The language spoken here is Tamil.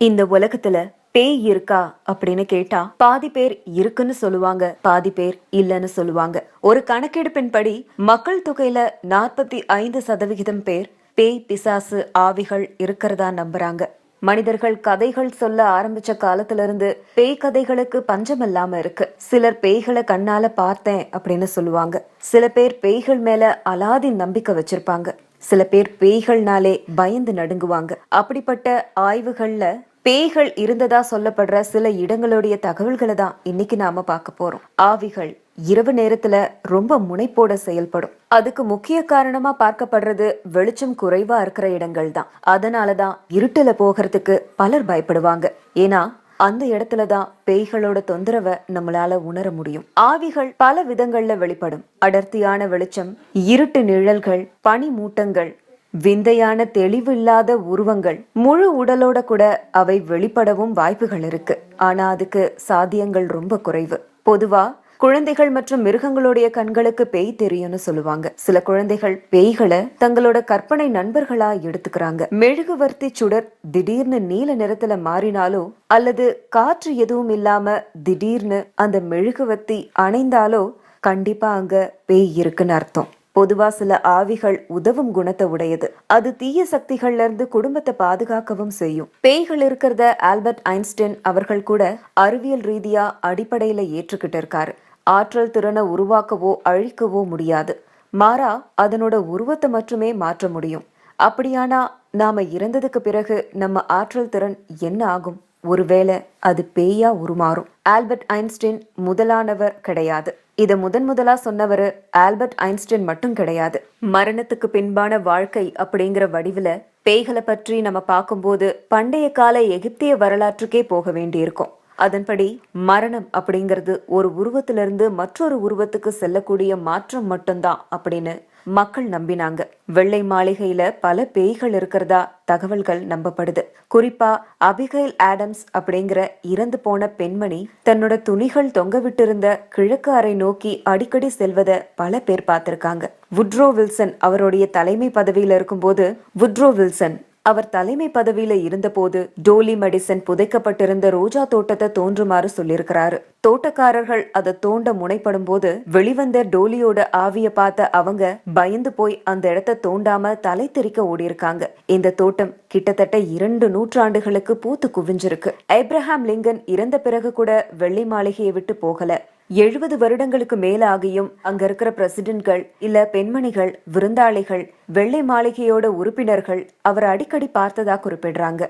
இந்த உலகத்துல பேய் இருக்கா அப்படின்னு கேட்டா பாதி பேர் இருக்குன்னு சொல்லுவாங்க பாதி பேர் இல்லைன்னு சொல்லுவாங்க. ஒரு கணக்கெடுப்பின்படி மக்கள் தொகையில நாற்பத்தி ஐந்து சதவிகிதம் பேர் பேய் பிசாசு ஆவிகள் இருக்கிறதா நம்புறாங்க. மனிதர்கள் கதைகள் சொல்ல ஆரம்பிச்ச காலத்திலிருந்து பேய் கதைகளுக்கு பஞ்சம் இல்லாம இருக்கு. சிலர் பேய்களை கண்ணால பார்த்தேன் அப்படின்னு சொல்லுவாங்க. சில பேர் பேய்கள் மேல அலாதி நம்பிக்கை வச்சிருப்பாங்க. சில பேர் பேய்கள்னாலே பயந்து நடுங்குவாங்க. அப்படிப்பட்ட ஆய்வுகள்ல பேய்கள் இருந்ததா சொல்லப்படுற சில இடங்களுடைய தகவல்களை தான் இன்னைக்கு நாம பார்க்க போறோம். ஆவிகள் இரவு நேரத்துல ரொம்ப முனைப்போட செயல்படும். அதுக்கு முக்கிய காரணமா பார்க்கப்படுறது வெளிச்சம் குறைவா இருக்கிற இடங்கள் தான். அதனாலதான் இருட்டுல போகிறதுக்கு பலர் பயப்படுவாங்க. ஏன்னா அந்த இடத்துல தான் பேய்களோட தொந்தரவை நம்மளால உணர முடியும். ஆவிகள் பல விதங்கள்ல வெளிப்படும். அடர்த்தியான வெளிச்சம் இருட்டு நிழல்கள் பனி மூட்டங்கள் விந்தையான தெளிவில்லாத உருவங்கள் முழு உடலோட கூட அவை வெளிப்படவும் வாய்ப்புகள் இருக்கு. ஆனா அதுக்கு சாத்தியங்கள் ரொம்ப குறைவு. பொதுவா குழந்தைகள் மற்றும் மிருகங்களுடைய கண்களுக்கு பேய் தெரியும்னு சொல்லுவாங்க. சில குழந்தைகள் பேய்களை தங்களோட கற்பனை நண்பர்களா எடுத்துக்கிறாங்க. மெழுகுவர்த்தி சுடர் திடீர்னு நீல நிறத்துல மாறினாலோ அல்லது காற்று எதுவும் இல்லாம திடீர்னு அந்த மெழுகுவர்த்தி அணைந்தாலோ கண்டிப்பா அங்க பேய் இருக்குன்னு அர்த்தம். பொதுவா சில ஆவிகள் உதவும் குணத்தை உடையது. அது தீய சக்திகள்ல இருந்து குடும்பத்தை பாதுகாக்கவும் செய்யும். பேய்கள் இருக்கிறத ஆல்பர்ட் ஐன்ஸ்டைன் அவர்கள் கூட அறிவியல் ரீதியா அடிப்படையில ஏற்றுக்கிட்டு இருக்காரு. ஆற்றல் திறனை உருவாக்கவோ அழிக்கவோ முடியாது. மாறா அதனோட உருவத்தை மட்டுமே மாற்ற முடியும். அப்படியானா நாம இறந்ததுக்கு பிறகு நம்ம ஆற்றல் திறன் என்ன ஆகும்? ஒருவேளை அது பேயா உருமாறும். ஆல்பர்ட் ஐன்ஸ்டைன் முதலானவர் கிடையாது. இதை முதன் முதலா சொன்னவர் ஆல்பர்ட் ஐன்ஸ்டைன் மட்டும் கிடையாது. மரணத்துக்கு பின்பான வாழ்க்கை அப்படிங்கிற வடிவில் பேய்களை பற்றி நம்ம பார்க்கும்போது பண்டைய கால எகிப்திய வரலாற்றுக்கே போக வேண்டியிருக்கும். அதன்படி மரணம் அப்படிங்கிறது ஒரு உருவத்திலிருந்து மற்றொரு உருவத்துக்கு செல்லக்கூடிய மாற்றம் மட்டும்தான் அப்படின்னு மக்கள் நம்பினாங்க. வெள்ளை மாளிகையில பல பேய்கள் இருக்கிறதா தகவல்கள் நம்பப்படுது. குறிப்பா அபிகைல் ஆடம்ஸ் அப்படிங்கிற இறந்து போன பெண்மணி தன்னோட துணிகள் தொங்க விட்டிருந்த கிழக்கு அறை நோக்கி அடிக்கடி செல்வத பல பேர் பார்த்திருக்காங்க. வுட்ரோ வில்சன் அவருடைய தலைமை பதவியில இருக்கும்போது வுட்ரோ வில்சன் அவர் தலைமை பதவியில இருந்தபோது டோலி மெடிசன் புதைக்கப்பட்டிருந்த ரோஜா தோட்டத்தை தோன்றுமாறு சொல்லியிருக்கிறாரு. தோட்டக்காரர்கள் அதை தோண்ட முனைப்படும் போது வெளிவந்த டோலியோட ஆவிய பார்த்த அவங்க பயந்து போய் அந்த இடத்த தோண்டாம தலை தெறிக்க ஓடியிருக்காங்க. இந்த தோட்டம் கிட்டத்தட்ட இரண்டு நூற்றாண்டுகளுக்கு பூத்து குவிஞ்சிருக்கு. ஏப்ரஹாம் லிங்கன் இறந்த பிறகு கூட வெள்ளி மாளிகையை விட்டு போகல. எழுபது வருடங்களுக்கு மேலாகியும் அங்க இருக்கிற பிரசிடென்ட்கள் இல்ல பெண்மணிகள் விருந்தாளிகள் வெள்ளை மாளிகையோட உறுப்பினர்கள் அவர் அடிக்கடி பார்த்ததா குறிப்பிடுறாங்க.